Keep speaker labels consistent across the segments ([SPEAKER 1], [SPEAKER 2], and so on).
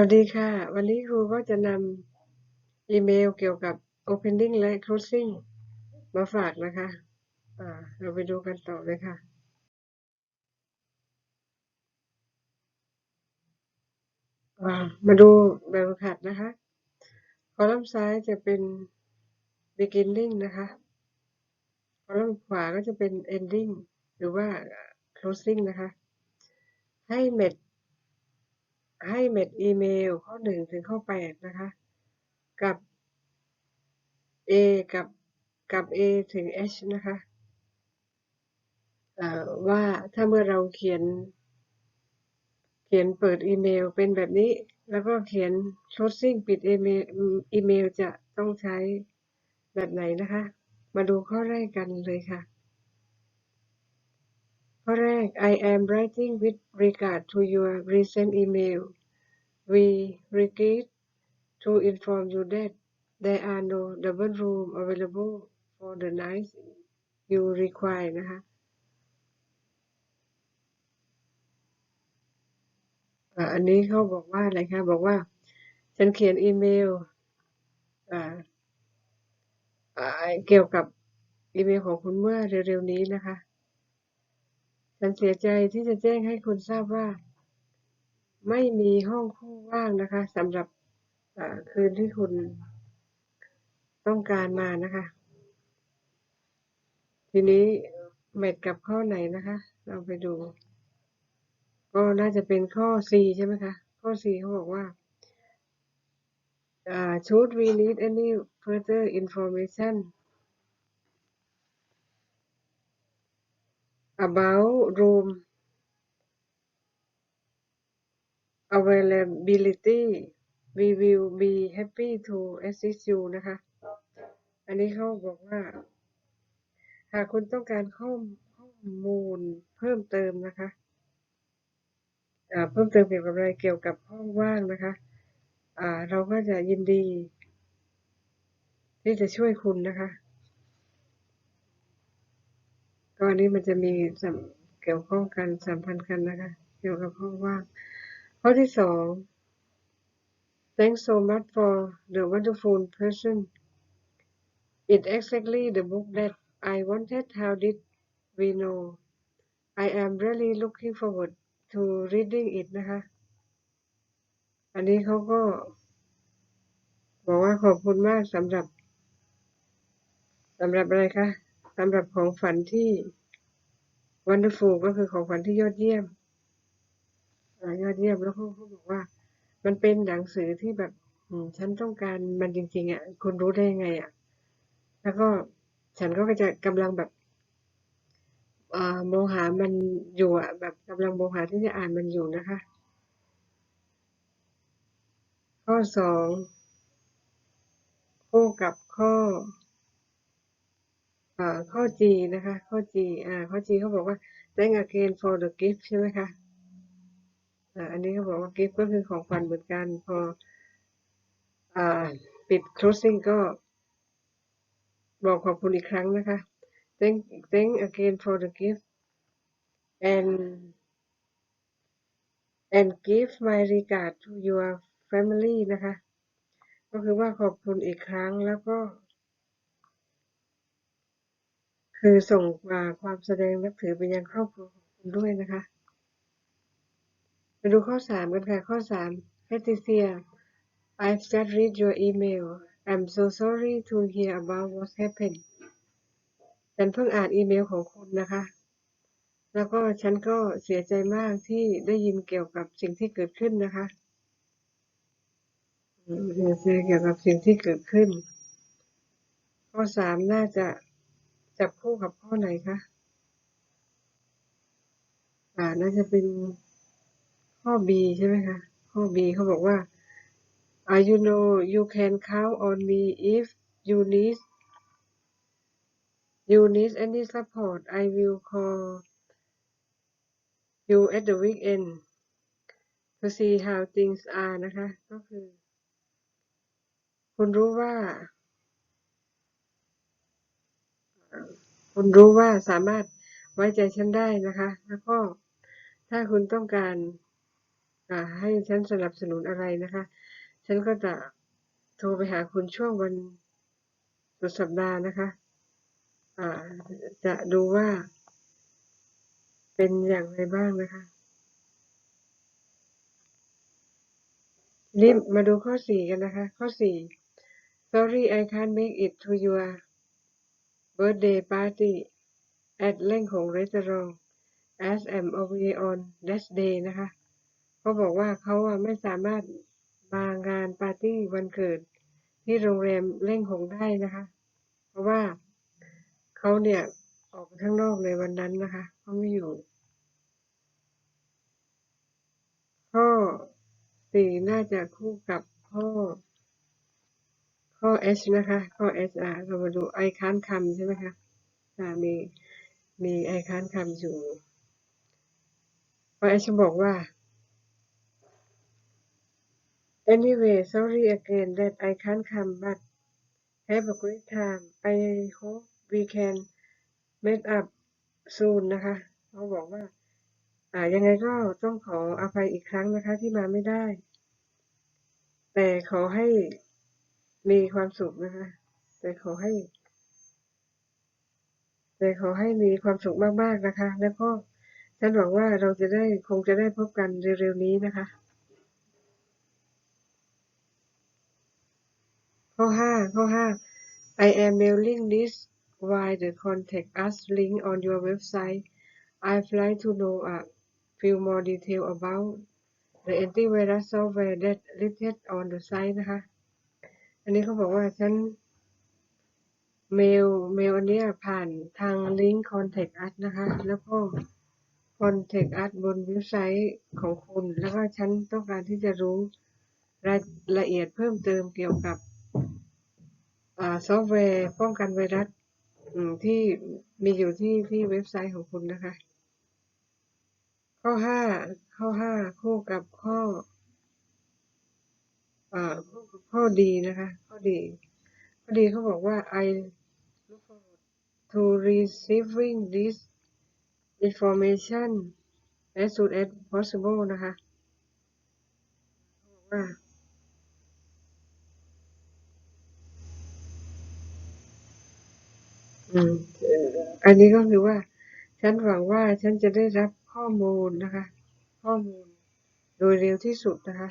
[SPEAKER 1] สวัสดีค่ะ วันนี้ครูก็จะนำอีเมลเกี่ยวกับ Opening และ Closing มาฝากนะคะอ่าเราไปดูกันต่อเลยค่ะ มาดูแบบฝึกหัดนะคะ คอลัมน์ซ้ายจะเป็น beginning นะคะ คอลัมน์ขวาก็จะเป็น ending หรือว่า closing นะคะ ให้เม็ด ให้เม็ดอีเมลข้อหนึ่งถึงข้อแปดนะคะ กับ A กับกับ A ถึง H นะคะว่าถ้าเมื่อเราเขียน เขียนเปิดอีเมลเป็นแบบนี้ แล้วก็เขียน closing ปิดอีเมลอีเมลจะต้องใช้แบบไหนนะคะ มาดูข้อแรกกันเลยค่ะ ข้อแรก I am writing with regard to your recent email we regret to inform you that there are no double room available for the nights you require นะคะอันนี้เขาบอกว่าอะไรคะบอกว่า ฉันเขียนอีเมลเกี่ยวกับอีเมลของคุณเมื่อเร็วๆนี้นะคะ ฉันเสียใจที่จะแจ้งให้คุณทราบว่า ไม่มีห้องคู่ว่างนะคะสำหรับคืนที่คุณต้องการมานะคะ ทีนี้แมทกับข้อไหนนะคะ เราไปดู ก็น่าจะเป็นข้อ C ใช่ไหมคะ ข้อ C เขาบอกว่าอ่า should we need any further information about room availability we will be happy to assist you นะคะ อันนี้เขาบอกว่า หากคุณต้องการข้อข้อมูลเพิ่มเติมนะคะเพิ่มเติมเกี่ยวกับอะไรเกี่ยวกับห้องว่างนะคะอ่าเราก็จะยินดี ที่จะช่วยคุณนะคะ ก็อันนี้มันจะมีเกี่ยวข้องกันสัมพันธ์กันนะคะ เกี่ยวกับห้องว่าง ข้อที่สอง Thanks so much for the wonderful present. It exactly the book that I wanted. How did we know? I am really looking forward to reading it นะคะ อันนี้เขาก็ บอกว่าขอบคุณมากสำหรับสำหรับอะไรคะ สำหรับของฝันที่ wonderful ก็คือของฝันที่ยอดเยี่ยมอยอดเยี่ยมแล้วเขาเขาบอกว่า มันเป็นหนังสือที่แบบฉันต้องการมันจริง ๆอะคุณรู้ได้ยังไงอะแล้วก็ฉันก็จะกำลังแบบอ่ามองหามันอยู่อะแบบกำลังมองหาที่จะอ่านมันอยู่นะคะ ข้อสองคู่กับข้อ ข้อ G นะคะ ข้อ G อ่า ข้อ G เขาบอกว่า thank again for the gift ใช่ไหมคะ อ่า อันนี้เขาบอกว่า gift ก็คือของขวัญเหมือนกัน พอ อ่า ปิด closing ก็ บอกขอบคุณอีกครั้งนะคะ thank thank again for the gift and and give my regard to your family นะคะ ก็คือว่าขอบคุณอีกครั้งแล้วก็ คือส่งความแสดงนับถือไปยังครอบครัวของคุณด้วยนะคะมาดูข้อสามกันค่ะ ข้อสาม Patricia I've just read your email I'm so sorry to hear about what happened ฉันเพิ่งอ่านอีเมลของคุณนะคะ แล้วก็ฉันก็เสียใจมากที่ได้ยินเกี่ยวกับสิ่งที่เกิดขึ้นนะคะเสียใจเกี่ยวกับสิ่งที่เกิดขึ้น ข้อสามน่าจะ จับคู่กับข้อไหนคะอ่าน่าจะเป็นข้อ B ใช่ไหมคะ ข้อ B เขาบอกว่า uh, you know you can count on me if you need you need any support I will call you at the weekend to see how things are นะคะ ก็คือ คุณรู้ว่า คุณรู้ว่าสามารถไว้ใจฉันได้นะคะ แล้วก็ถ้าคุณต้องการให้ฉันสนับสนุนอะไรนะคะ ฉันก็จะโทรไปหาคุณช่วงวันสุดสัปดาห์นะคะจะดูว่า เป็นอย่างไรบ้างนะคะนี่มาดูข้อสี่กันนะคะ ข้อสี่ sorry I can't make it to your birthday party at เล่งของ restaurant as I'm away on that day นะคะเขาบอกว่าเขาไม่สามารถมางานปาร์ตี้วันเกิด ที่โรงแรมเล่งหงได้นะคะ เพราะว่าเขาเนี่ยออกไปข้างนอกในวันนั้นนะคะเขาไม่อยู่ ข้อสี่น่าจะคู่กับข้อ ข้อ H นะคะ ข้อ H อะเรามาดูไอค้านคำใช่ไหมคะอ่ามีมีไอค้านคำอยู่ข้อ H บอกว่า anyway sorry again that I can't come but have a great time I hope we can meet up soon นะคะเขาบอกว่า อ่า ยังไงก็ต้องขออภัยอีกครั้งนะคะที่มาไม่ได้ แต่ขอให้ มีความสุขนะคะแต่ขอให้ แต่ขอให้มีความสุขมากๆนะคะ แล้วก็ฉันหวังว่าเราจะได้คงจะได้พบกันเร็วๆนี้นะคะ ข้อห้าข้อห้า I am mailing this via the contact us link on your website I'd like to know a few more detail about the antivirus software that listed on the site นะคะ อันนี้เขาบอกว่าฉันเมลเมลอันนี้ผ่านทางลิงก์ contact us นะคะ แล้วก็ contact us บนเว็บไซต์ของคุณ แล้วก็ฉันต้องการที่จะรู้รายละเอียดเพิ่มเติมเกี่ยวกับอซอฟต์แวร์ป้องกันไวรัสที่มีอยู่ที่ที่เว็บไซต์ของคุณนะคะ ข้อห้าข้อห้าคู่กับข้อ ข้อดีนะคะ ข้อดี ข้อดีเขาบอกว่า I look forward to receiving this information as soon as possible นะคะบอกว่าอันนี้ก็คือว่า ฉันหวังว่าฉันจะได้รับข้อมูลนะคะ ข้อมูลโดยเร็วที่สุดนะคะ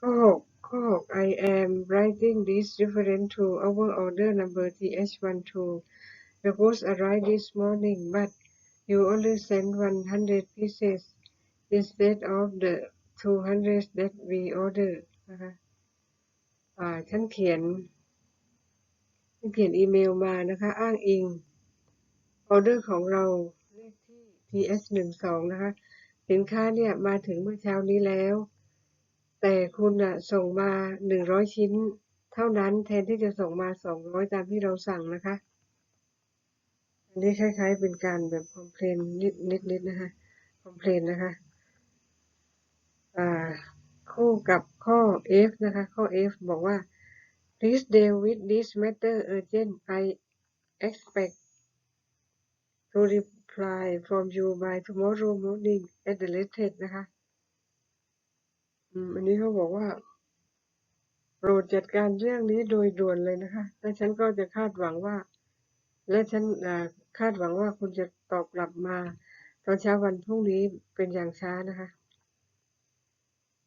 [SPEAKER 1] ข้อ หกข้อหก I am writing this reference to our order number TH12 the post arrived this morning but you only sent 100 pieces instead of the 200 that we ordered นะคะอ่าฉันเขียนฉันเขียนอีเมลมานะคะ อ้างอิงออเดอร์ของเราเลขที่ TS หนึ่งสองนะคะ สินค้าเนี่ยมาถึงเมื่อเช้านี้แล้ว แต่คุณอะส่งมาหนึ่งร้อยชิ้น เท่านั้นแทนที่จะส่งมาสองร้อยตามที่เราสั่งนะคะ อันนี้คล้ายๆเป็นการแบบคอมเพลนนิดนิดนิดนะคะคอมเพลนนะคะอ่าคู่กับข้อ F นะคะ ข้อ F บอกว่า please deal with this matter urgent I expect to reply from you by tomorrow morning at the latest นะคะ อืมอันนี้เขาบอกว่าโปรดจัดการเรื่องนี้โดยด่วนเลยนะคะ และฉันก็จะคาดหวังว่า และฉันคาดหวังว่าคุณจะตอบกลับมา ตอนเช้าวันพรุ่งนี้เป็นอย่างช้านะคะ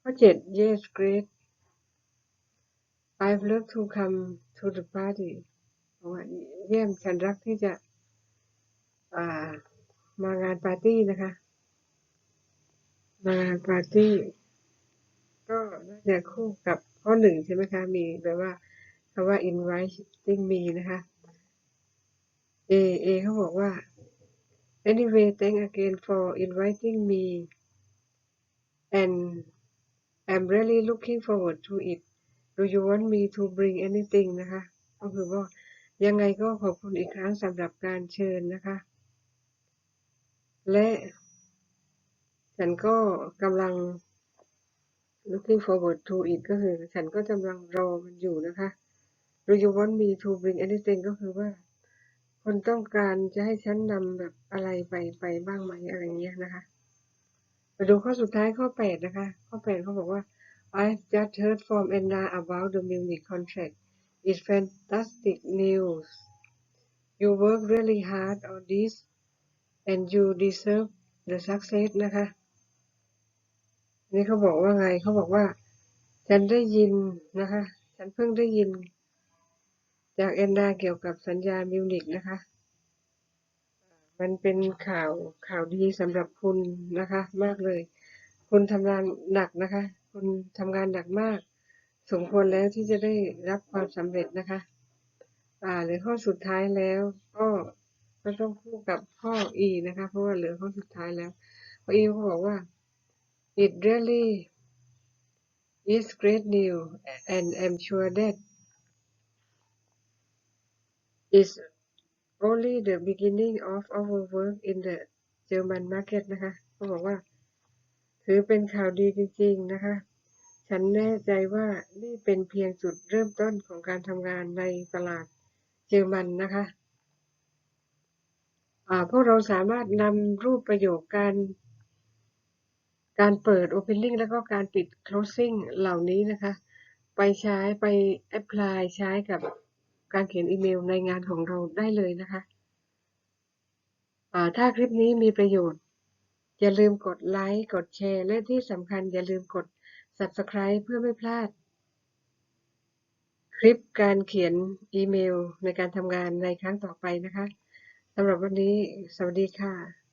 [SPEAKER 1] ข้อเจ็ด yes great I've loved to come to the party ว่าเยี่ยมฉันรักที่จะามางานปาร์ตี้นะคะ มางานปาร์ตี้ ก็น่าจะคู่กับข้อหนึ่งใช่ไหมคะ มีแปลว่าคำว่า inviting me นะคะ A A เขาบอกว่า anyway thank again for inviting me and I'm really looking forward to it do you want me to bring anything นะคะ ก็คือว่ายังไงก็ขอบคุณอีกครั้งสำหรับการเชิญนะคะ และฉันก็กำลัง looking forward to it ก็คือฉันก็กำลังรอมันอยู่นะคะ Do you want me to bring anything ก็คือว่าคุณต้องการจะให้ฉันนำแบบอะไรไปไปบ้างไหมอะไรเงี้ยนะคะ มาดูข้อสุดท้ายข้อแปดนะคะ ข้อแปดเขาบอกว่า I've just heard from Anna about the Munich contract. It's fantastic news. You work really hard on this and you deserve the success นะคะ นี่เขาบอกว่าไงเขาบอกว่า ฉันได้ยินนะคะ ฉันเพิ่งได้ยิน จากแอนนาเกี่ยวกับสัญญามิวนิกนะคะ มันเป็นข่าวข่าวดีสำหรับคุณนะคะ มากเลย คุณทำงานหนักนะคะ คุณทำงานหนักมาก สมควรแล้วที่จะได้รับความสำเร็จนะคะ อ่าหรือข้อสุดท้ายแล้วก็ก็ต้องคู่กับข้อ E นะคะ เพราะว่าเหลือข้อสุดท้ายแล้วข้อ E เขาบอกว่า it really is great news and I'm sure that is only the beginning of our work in the German market นะคะเขาบอกว่า ถือเป็นข่าวดีจริง ๆ นะคะ ฉันแน่ใจว่านี่เป็นเพียงจุดเริ่มต้นของการทำงานในตลาดเยอรมันนะคะอ่าพวกเราสามารถนำรูปประโยคการ การเปิด opening แล้วก็การปิด closing เหล่านี้นะคะ ไปใช้ไป apply ใช้กับการเขียนอีเมลในงานของเราได้เลยนะคะถ้าคลิปนี้มีประโยชน์ อย่าลืมกดไลค์ กดแชร์ และที่สำคัญอย่าลืมกด subscribe เพื่อไม่พลาด คลิปการเขียนอีเมลในการทำงานในครั้งต่อไปนะคะสำหรับวันนี้ สวัสดีค่ะ